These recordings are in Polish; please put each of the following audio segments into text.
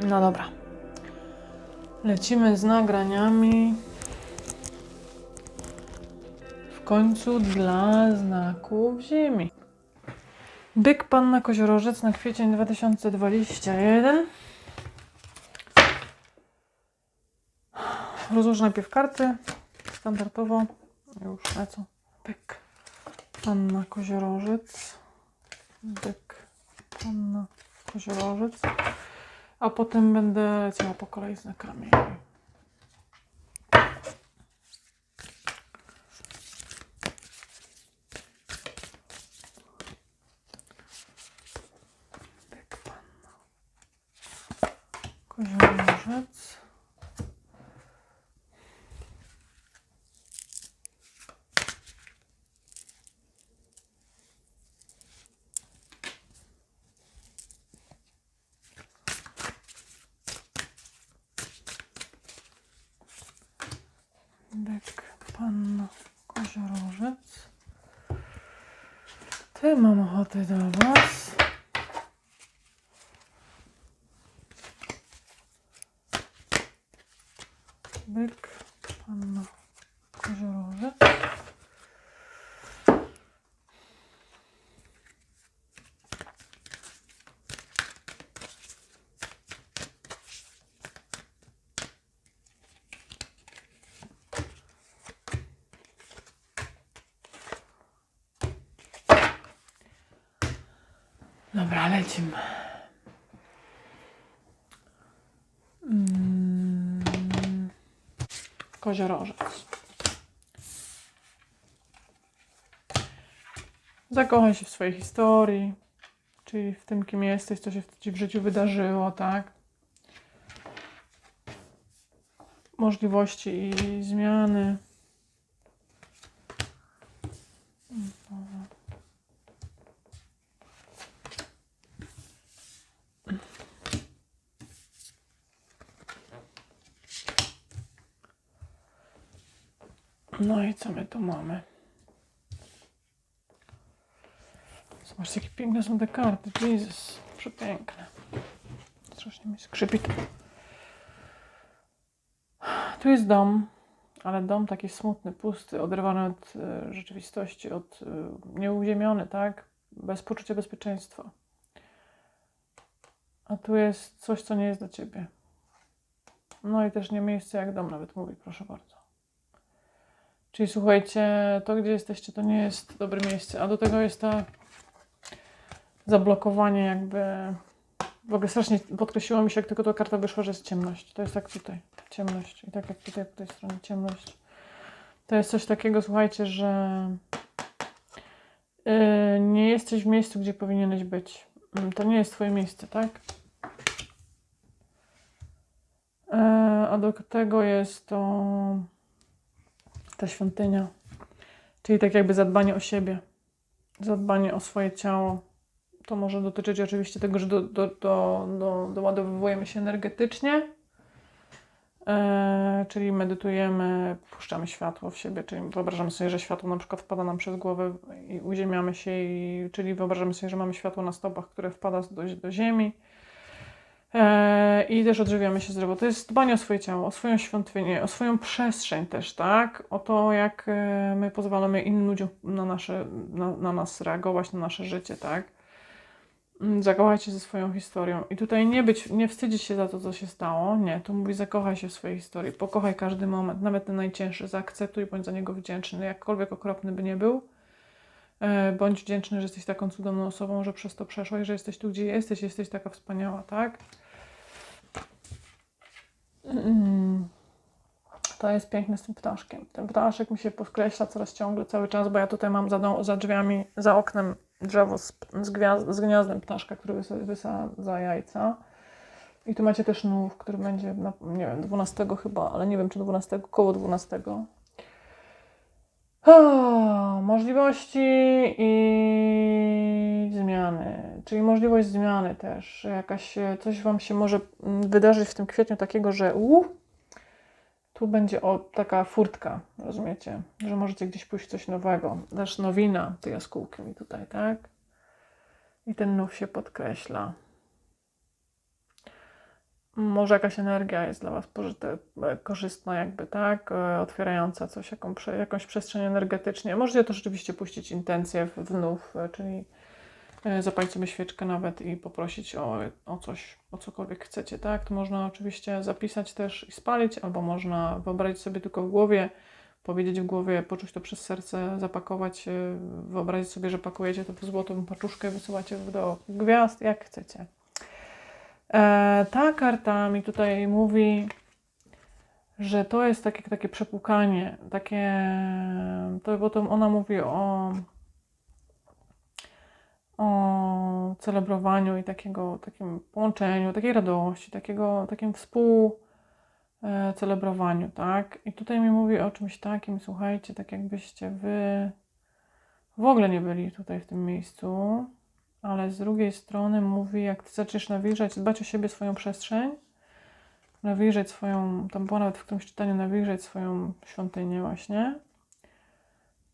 No dobra. Lecimy z nagraniami. W końcu dla znaków Ziemi. Byk Panna Koziorożec na kwiecień 2021. Rozłożę najpierw karty. Standardowo. Już lecą. Byk. Panna Koziorożec. Byk. Panna Koziorożec. A potem będę leciała po kolei znakami. Panna Koziorożec. Byk, panna, koziorożec. Ty mam ochotę do was. Byk, panna, koziorożec. Dobra, lecimy. Mm. Koziorożec. Zakochaj się w swojej historii, czyli w tym, kim jesteś, co się ci w życiu wydarzyło, tak? Możliwości i zmiany. No i co my tu mamy? Zobaczcie, jakie piękne są te karty. Jezus, przepiękne. Strasznie mi skrzypi. Tu jest dom, ale dom taki smutny, pusty, oderwany od e, rzeczywistości, od e, nieuziemiony, tak? Bez poczucia bezpieczeństwa. A tu jest coś, co nie jest dla ciebie. No i też nie miejsce jak dom, nawet mówi, proszę bardzo. Czyli słuchajcie, to gdzie jesteście, to nie jest dobre miejsce, a do tego jest ta zablokowanie jakby. W ogóle strasznie podkreśliło mi się, jak tylko ta karta wyszła, że jest ciemność. To jest tak tutaj, ciemność. I tak jak tutaj po tej stronie ciemność. To jest coś takiego, słuchajcie, że yy, nie jesteś w miejscu, gdzie powinieneś być. Mm, To nie jest twoje miejsce, tak? Yy, a do tego jest to ta świątynia. Czyli tak jakby zadbanie o siebie, zadbanie o swoje ciało. To może dotyczyć oczywiście tego, że do, do, do, do, doładowujemy się energetycznie, e, czyli medytujemy, puszczamy światło w siebie, czyli wyobrażamy sobie, że światło na przykład wpada nam przez głowę i uziemiamy się, i, czyli wyobrażamy sobie, że mamy światło na stopach, które wpada do, do ziemi. E, I też odżywiamy się zdrowo. To jest dbanie o swoje ciało, o swoją świątynię, o swoją przestrzeń też, tak? O to, jak e, my pozwalamy innym ludziom na, nasze, na, na nas reagować, na nasze życie, tak? Mm, Zakochać się ze swoją historią. I tutaj nie być, nie wstydzić się za to, co się stało. Nie, tu mówi zakochaj się w swojej historii. Pokochaj każdy moment, nawet ten najcięższy. Zaakceptuj, bądź za niego wdzięczny. Jakkolwiek okropny by nie był. E, Bądź wdzięczny, że jesteś taką cudowną osobą, że przez to przeszłaś, że jesteś tu, gdzie jesteś, jesteś taka wspaniała, tak? To jest piękne z tym ptaszkiem. Ten ptaszek mi się podkreśla coraz ciągle, cały czas, bo ja tutaj mam za, za drzwiami, za oknem drzewo z, z, gwiazd, z gniazdem ptaszka, który wysa- wysadza jajca. I tu macie też nów, który będzie, na, nie wiem, 12 chyba, ale nie wiem czy 12, koło 12. O, możliwości i zmiany, czyli możliwość zmiany też, jakaś, e, coś Wam się może mm, wydarzyć w tym kwietniu takiego, że u, tu będzie o, taka furtka, rozumiecie, że możecie gdzieś pójść coś nowego, też nowina tej jaskółki mi tutaj, tak? I ten nów się podkreśla. może jakaś energia jest dla Was pożyte, e, korzystna, jakby, tak? E, Otwierająca coś, jaką, jakąś przestrzeń energetycznie. Możecie to rzeczywiście puścić intencję w- wnów, czyli zapalić sobie świeczkę nawet i poprosić o, o coś, o cokolwiek chcecie, tak? To można oczywiście zapisać też i spalić, albo można wyobrazić sobie tylko w głowie, powiedzieć w głowie, poczuć to przez serce, zapakować, e, wyobrazić sobie, że pakujecie to w złotą paczuszkę, wysyłacie do gwiazd, jak chcecie. E, ta karta mi tutaj mówi, że to jest takie, takie przepłukanie, takie, to, bo to ona mówi o, o celebrowaniu i takiego, takim połączeniu, takiej radości, takiego, takim współ e, tak? I tutaj mi mówi o czymś takim, słuchajcie, tak jakbyście wy w ogóle nie byli tutaj w tym miejscu, ale z drugiej strony mówi, jak ty zaczniesz nawilżać, dbać o siebie, swoją przestrzeń, nawilżać swoją, tam było nawet w którymś czytaniu, nawilżać swoją świątynię właśnie,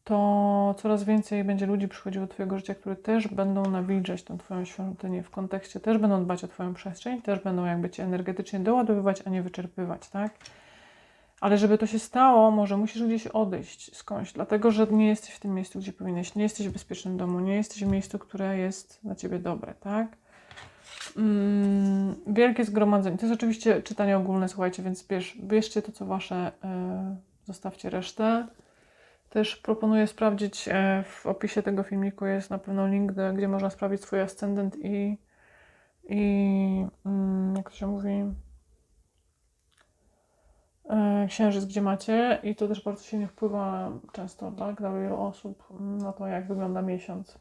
to coraz więcej będzie ludzi przychodziło do Twojego życia, które też będą nawilżać tą Twoją świątynię w kontekście, też będą dbać o Twoją przestrzeń, też będą jakby Cię energetycznie doładowywać, a nie wyczerpywać, tak? Ale żeby to się stało, może musisz gdzieś odejść skądś, dlatego że nie jesteś w tym miejscu, gdzie powinieneś, nie jesteś w bezpiecznym domu, nie jesteś w miejscu, które jest dla Ciebie dobre, tak? Mm, wielkie zgromadzenie. To jest oczywiście czytanie ogólne, słuchajcie, więc bierz, bierzcie to, co Wasze, e, zostawcie resztę. Też proponuję sprawdzić, e, w opisie tego filmiku jest na pewno link, gdzie można sprawdzić swój ascendent i, i mm, jak to się mówi, e, księżyc, gdzie macie i to też bardzo silnie wpływa często tak, dla wielu osób mm, na to, jak wygląda miesiąc.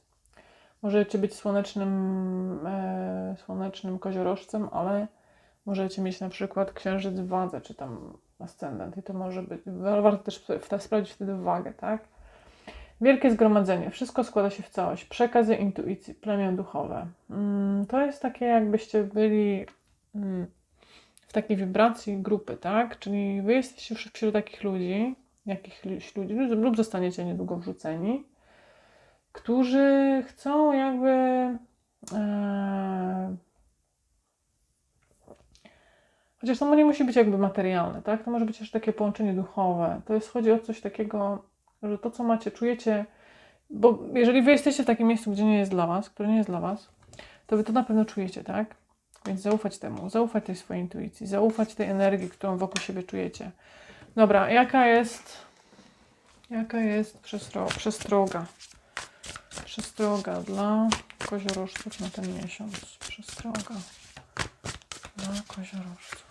Możecie być słonecznym, e, słonecznym koziorożcem, ale możecie mieć na przykład księżyc w wadze, czy tam ascendent i to może być, warto też sprawdzić wtedy wagę, tak? Wielkie zgromadzenie, wszystko składa się w całość, przekazy intuicji, plemię duchowe. Mm, To jest takie jakbyście byli mm, w takiej wibracji grupy, tak? Czyli wy jesteście wśród takich ludzi, jakichś ludzi, lub zostaniecie niedługo wrzuceni, którzy chcą jakby e, chociaż to nie musi być jakby materialne, tak? To może być też takie połączenie duchowe. To jest, chodzi o coś takiego, że to, co macie, czujecie, bo jeżeli wy jesteście w takim miejscu, gdzie nie jest dla was, które nie jest dla was, to wy to na pewno czujecie, tak? Więc zaufać temu, zaufać tej swojej intuicji, zaufać tej energii, którą wokół siebie czujecie. Dobra, jaka jest, jaka jest przestro, przestroga? Przestroga dla koziorożców na ten miesiąc. Przestroga dla koziorożców.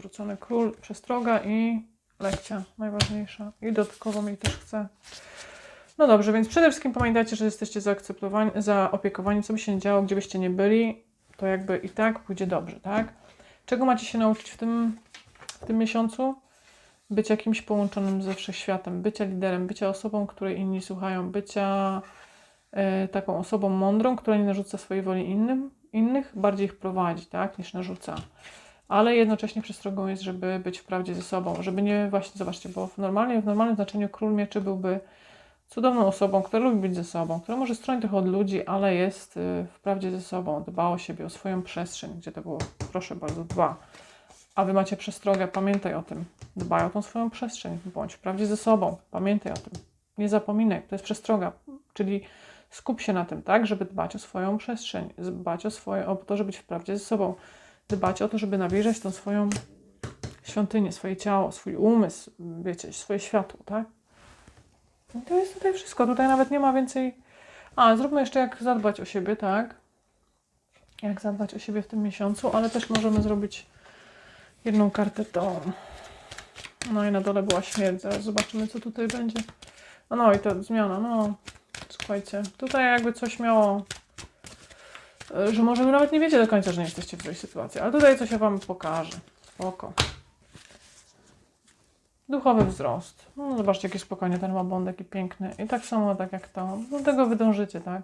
Odwrócony król, przestroga i lekcja najważniejsza. I dodatkowo mi też chce. No dobrze, więc przede wszystkim pamiętajcie, że jesteście zaakceptowani, zaopiekowani, co by się działo, gdzie byście nie byli, to jakby i tak pójdzie dobrze, tak? Czego macie się nauczyć w tym, w tym miesiącu? Być jakimś połączonym ze wszechświatem, bycia liderem, bycia osobą, której inni słuchają, bycia e, taką osobą mądrą, która nie narzuca swojej woli innym, innych, bardziej ich prowadzi, tak, niż narzuca. Ale jednocześnie przestrogą jest, żeby być w prawdzie ze sobą, żeby nie, właśnie, zobaczcie, bo w w normalnym znaczeniu król mieczy byłby cudowną osobą, która lubi być ze sobą, która może stronić trochę od ludzi, ale jest y, w prawdzie ze sobą, dba o siebie, o swoją przestrzeń, gdzie to było, proszę bardzo, dba. A wy macie przestrogę, pamiętaj o tym. Dbaj o tą swoją przestrzeń, bądź w prawdzie ze sobą, pamiętaj o tym. Nie zapominaj, to jest przestroga, czyli skup się na tym, tak, żeby dbać o swoją przestrzeń, dbać o swoje, o to, żeby być w prawdzie ze sobą, dbać o to, żeby nawilżać tą swoją świątynię, swoje ciało, swój umysł, wiecie, swoje światło, tak? I to jest tutaj wszystko. Tutaj nawet nie ma więcej. A, zróbmy jeszcze jak zadbać o siebie, tak? Jak zadbać o siebie w tym miesiącu, ale też możemy zrobić jedną kartę tą. No i na dole była śmierć. Zaraz zobaczymy, co tutaj będzie. No, no i ta zmiana, no. Słuchajcie, tutaj jakby coś miało. E, Że może wy nawet nie wiecie do końca, że nie jesteście w tej sytuacji, ale tutaj coś Wam pokażę. Spoko. Duchowy wzrost. No, zobaczcie, jaki spokojnie ten ma bądek jaki piękny. I tak samo, tak jak to. Do tego wy dążycie, tak?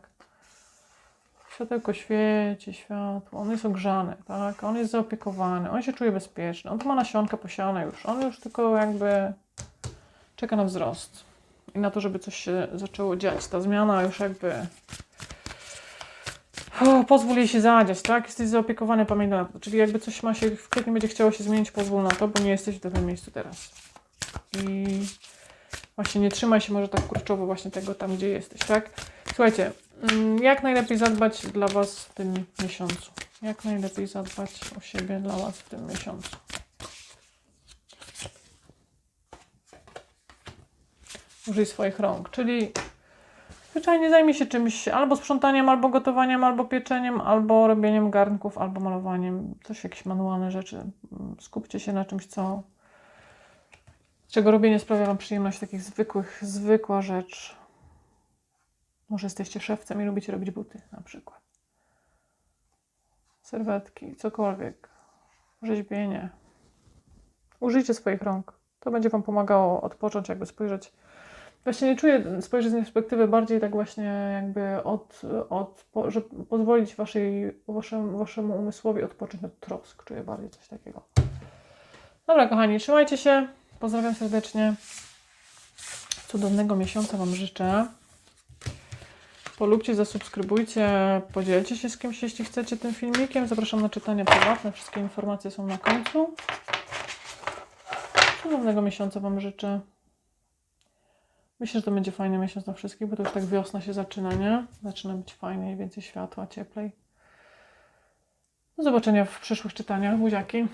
Światełko świeci, światło. On jest ogrzany, tak? On jest zaopiekowany. On się czuje bezpieczny. On tu ma nasionka posiane już. On już tylko jakby czeka na wzrost. I na to, żeby coś się zaczęło dziać. Ta zmiana już jakby O, pozwól jej się zadziać, tak? Jesteś zaopiekowany, pamiętaj na to. Czyli jakby coś ma się, w kwietniu będzie chciało się zmienić, pozwól na to, bo nie jesteś w dobrym miejscu teraz. I właśnie nie trzymaj się może tak kurczowo właśnie tego tam, gdzie jesteś, tak? Słuchajcie, mm, jak najlepiej zadbać dla Was w tym miesiącu? Jak najlepiej zadbać o siebie dla Was w tym miesiącu? Użyj swoich rąk, czyli zwyczajnie zajmij się czymś albo sprzątaniem, albo gotowaniem, albo pieczeniem, albo robieniem garnków, albo malowaniem. Coś, jakieś manualne rzeczy. Skupcie się na czymś, co czego robienie sprawia Wam przyjemność, takich zwykłych, zwykła rzecz. Może jesteście szewcem i lubicie robić buty na przykład. Serwetki, cokolwiek. Rzeźbienie. Użyjcie swoich rąk. To będzie Wam pomagało odpocząć, jakby spojrzeć. Właśnie nie czuję spojrzeć z perspektywy bardziej tak właśnie jakby od, od po, że pozwolić waszej, waszemu, waszemu umysłowi odpocząć od trosk. Czuję bardziej coś takiego. Dobra, kochani, trzymajcie się. Pozdrawiam serdecznie. Cudownego miesiąca Wam życzę. Polubcie, zasubskrybujcie, podzielcie się z kimś, jeśli chcecie tym filmikiem. Zapraszam na czytanie prywatne. Wszystkie informacje są na końcu. Cudownego miesiąca Wam życzę. Myślę, że to będzie fajny miesiąc dla wszystkich, bo to już tak wiosna się zaczyna, nie? Zaczyna być fajniej, więcej światła, cieplej. Do zobaczenia w przyszłych czytaniach. Buziaki.